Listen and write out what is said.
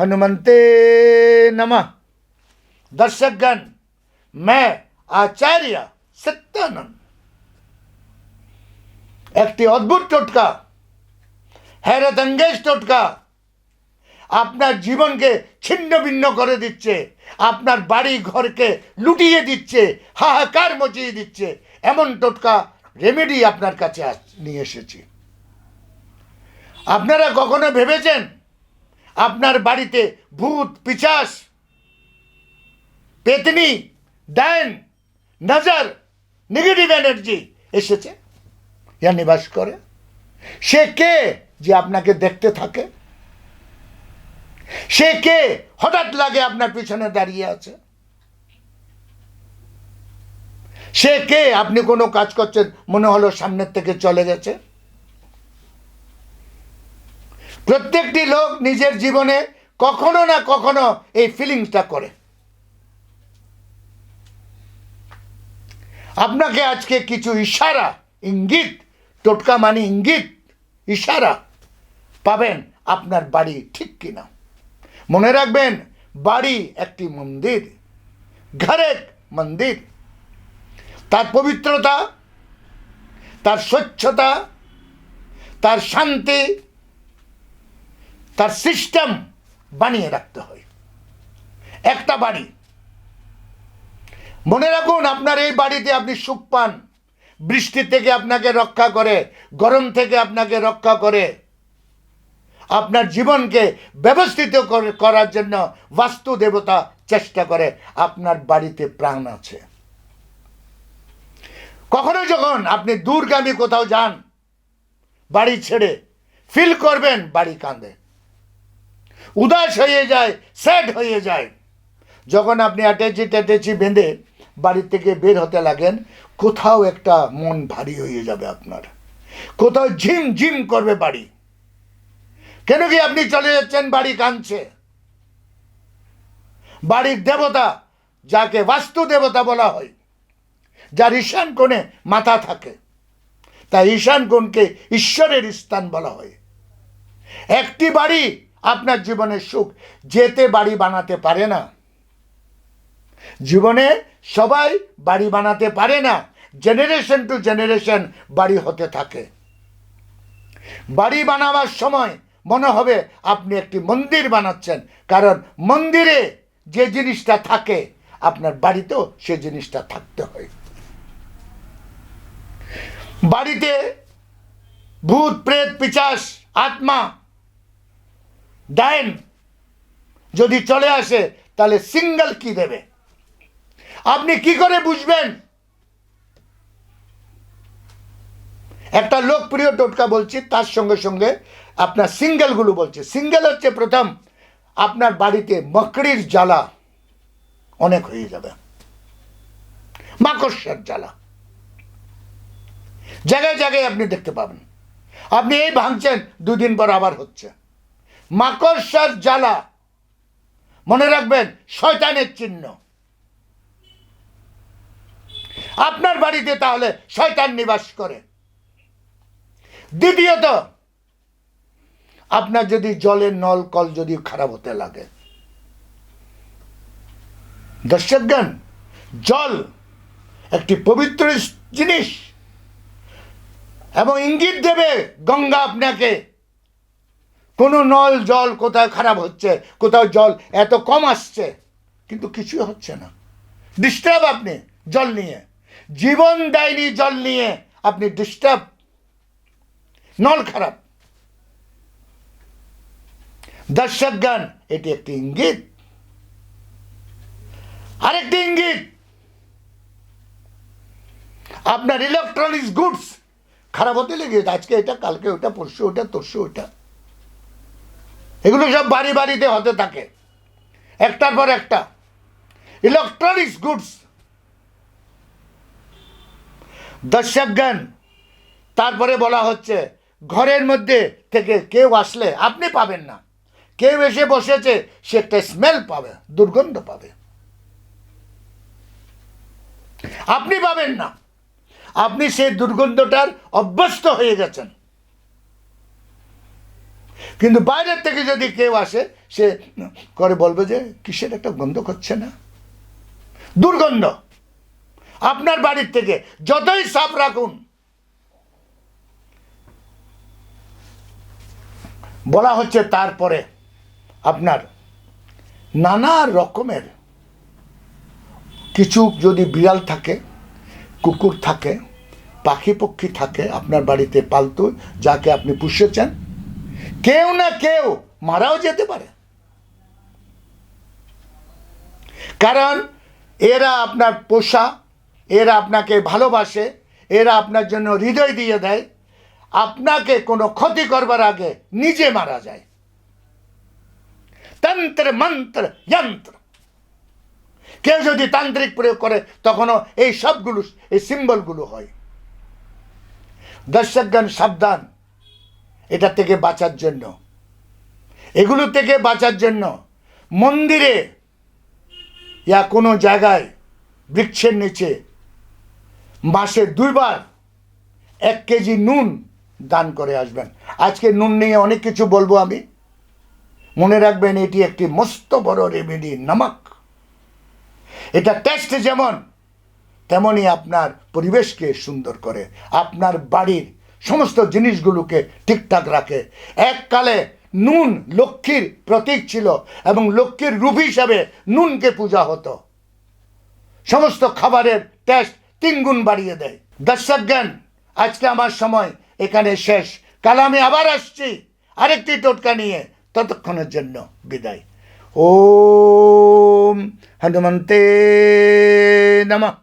हनुमंते नमः दर्शकगण मैं आचार्य सत्यानंद একটি অদ্ভুত টোটকা হ্যারতঙ্গেজ টোটকা আপনার জীবনকে ছিন্ন ভিন্ন করে দিচ্ছে আপনার বাড়ি ঘরকে লুটিয়ে দিচ্ছে হাহাকার মচিয়ে দিচ্ছে এমন টোটকা রেমেডি আপনার কাছে আস- নিয়ে এসেছি আপনারা কখনো ভেবেছেন আপনার বাড়িতে ভূত, পিচাস, পেতনি ডাইন নজর নেগেটিভ এনার্জি এসেছে। ইয়া নিবাস করে। সে কে যে আপনাকে দেখতে থাকে? সে কে হঠাৎ লাগে আপনার পিছনে দাঁড়িয়ে আছে? সে কে আপনি কোনো কাজ করছেন, মনে হলো সামনের থেকে চলে গেছে? প্রত্যেকটি লোক নিজের জীবনে কখনো না কখনো এই ফিলিংসটা করে। আপনাকে আজকে কিছু ইশারা, ইঙ্গিত, টোটকা মানে ইঙ্গিত, ইশারা পাবেন আপনার বাড়ি ঠিক কিনা। মনে রাখবেন, বাড়ি একটি মন্দির, ঘর এক মন্দির। তার পবিত্রতা, তার স্বচ্ছতা, তার শান্তি তার সিস্টেম বানিয়ে রাখতে হয়। একটা বাড়ি। মনে রাখুন, আপনার এই বাড়িতে আপনি সুখ পান। বৃষ্টি থেকে আপনাকে রক্ষা করে, গরম থেকে আপনাকে রক্ষা করে। আপনার জীবনকে ব্যবস্থিত করে- করার জন্য বাস্তু দেবতা চেষ্টা করে, আপনার বাড়িতে প্রাণ আছে। কখনো যখন আপনি দূরগামী কোথাও যান, বাড়ি ছেড়ে ফিল করবেন, বাড়ি কাঁদে। উদাস হয়ে যায় স্যাড হয়ে যায়। যখন আপনি অ্যাটাচি ট্যাটাচি বেঁধে বাড়ি থেকে বের হতে লাগেন, কোথাও একটা মন ভারী হয়ে যাবে আপনার। কোথাও ঝিম ঝিম করবে বাড়ি। কেন কি আপনি চলে যাচ্ছেন বাড়ি কাঁদছে? বাড়ির দেবতা, যাকে বাস্তু দেবতা বলা হয়, যার ঈশান কোণে মাথা থাকে, তাই ঈশান কোণকে ঈশ্বরের স্থান বলা হয়। একটি বাড়ি আপনার জীবনের সুখ যেতে বাড়ি বানাতে পারে না। জীবনে সবাই বাড়ি বানাতে পারে না জেনারেশন টু জেনারেশন বাড়ি হতে থাকে। বাড়ি বানাবার সময় মনে হবে আপনি একটি মন্দির বানাচ্ছেন, কারণ মন্দিরে যে জিনিসটা থাকে, আপনার বাড়িতেও সে জিনিসটা থাকতে হয়। বাড়িতে ভূত, প্রেত, পিচাস, আত্মা ডাইন যদি চলে আসে, তাহলে সিঙ্গেল কি দেবে? আপনি কি করে বুঝবেন? একটা লোকপ্রিয় টোটকা বলছি, তার সঙ্গে সঙ্গে আপনার সিঙ্গেলগুলো বলছে। সিঙ্গেল হচ্ছে প্রথম, আপনার বাড়িতে মকড়ির জ্বালা অনেক হয়ে যাবে। মাকড়সার জ্বালা। জায়গায় জায়গায় আপনি দেখতে পাবেন। আপনি এই ভাঙছেন, দুদিন পর আবার হচ্ছে। মাকড়সার জ্বালা। মনে রাখবেন, শয়তানের চিহ্ন। আপনার বাড়িতে তাহলে শয়তান নিবাস করে। দ্বিতীয়ত, আপনার যদি জলের নল কল যদি খারাপ হতে লাগে। দর্শকগণ জল একটি পবিত্র জিনিস। এবং ইঙ্গিত দেবে গঙ্গা আপনাকে কোনো নল জল কোথাও খারাপ হচ্ছে, কোথাও জল এত কম আসছে, কিন্তু কিছু হচ্ছে না। ডিস্টার্ব আপনি জল নিয়ে। জীবন দেয়নি জল নিয়ে আপনি ডিস্টার্ব নল খারাপ। দর্শকগণ এটি একটি ইঙ্গিত। আরেকটি ইঙ্গিত। আপনার ইলেকট্রনিক্স গুডস খারাপ হতে লেগে আজকে এটা, কালকে ওটা, পরশু ওটা, তরশু ওটা। এগুলো সব বাড়ি বাড়িতে হতে থাকে। একটার পর একটা। ইলেকট্রনিক্স গুডস দর্শকগণ, তারপরে বলা হচ্ছে, ঘরের মধ্যে থেকে কেউ আসলে আপনি পাবেন না। কেউ এসে বসেছে, সে একটা স্মেল পাবে, দুর্গন্ধ পাবে। আপনি পাবেন না। আপনি সেই দুর্গন্ধটার অভ্যস্ত হয়ে গেছেন। কিন্তু বাইরের থেকে যদি কেউ আসে, সে করে বলবে যে, কিসের একটা গন্ধ করছে না? দুর্গন্ধ। আপনার বাড়ির থেকে যতই সাফ রাখুন। বলা হচ্ছে তারপরে আপনার নানা রকমের কিছু যদি বিড়াল থাকে, কুকুর থাকে পাখি পক্ষী থাকে আপনার বাড়িতে পালতু, যাকে আপনি পুষেছেন কেউ না কেউ মারাও যেতে পারে। কারণ এরা আপনার পোষা, এরা আপনাকে ভালোবাসে, এরা আপনার জন্য হৃদয় দিয়ে দেয়। আপনাকে কোনো ক্ষতি করবার আগে নিজে মারা যায়। তন্ত্র, মন্ত্র, যন্ত্র। কেউ যদি তান্ত্রিক প্রয়োগ করে, তখনও এই সবগুলো, এই সিম্বলগুলো হয়। দর্শকগণ, সাবধান। এটা থেকে বাঁচার জন্য। এগুলো থেকে বাঁচার জন্য মন্দিরে ইয়া কোনো জায়গায় বৃক্ষের নিচে মাসে দুইবার এক কেজি নুন দান করে আসবেন। আজকে নুন নিয়ে অনেক কিছু বলব আমি। মনে রাখবেন এটি একটি মস্ত বড় রেমেডি নামক। এটা টেস্ট যেমন, তেমনই আপনার পরিবেশকে সুন্দর করে, আপনার বাড়ির সমস্ত জিনিসগুলোকে ঠিকঠাক রাখে। এককালে নুন লক্ষ্মীর প্রতীক ছিল এবং লক্ষ্মীর রূপ হিসাবে নুনকে পূজা হতো। সমস্ত খাবারের টেস্ট তিনগুণ বাড়িয়ে দেয়। দর্শকজ্ঞান আজকে আমার সময় এখানে শেষ। কাল আমি আবার আসছি আরেকটি টোটকা নিয়ে ততক্ষণের জন্য বিদায়। ওম হনুমন্তে নমঃ।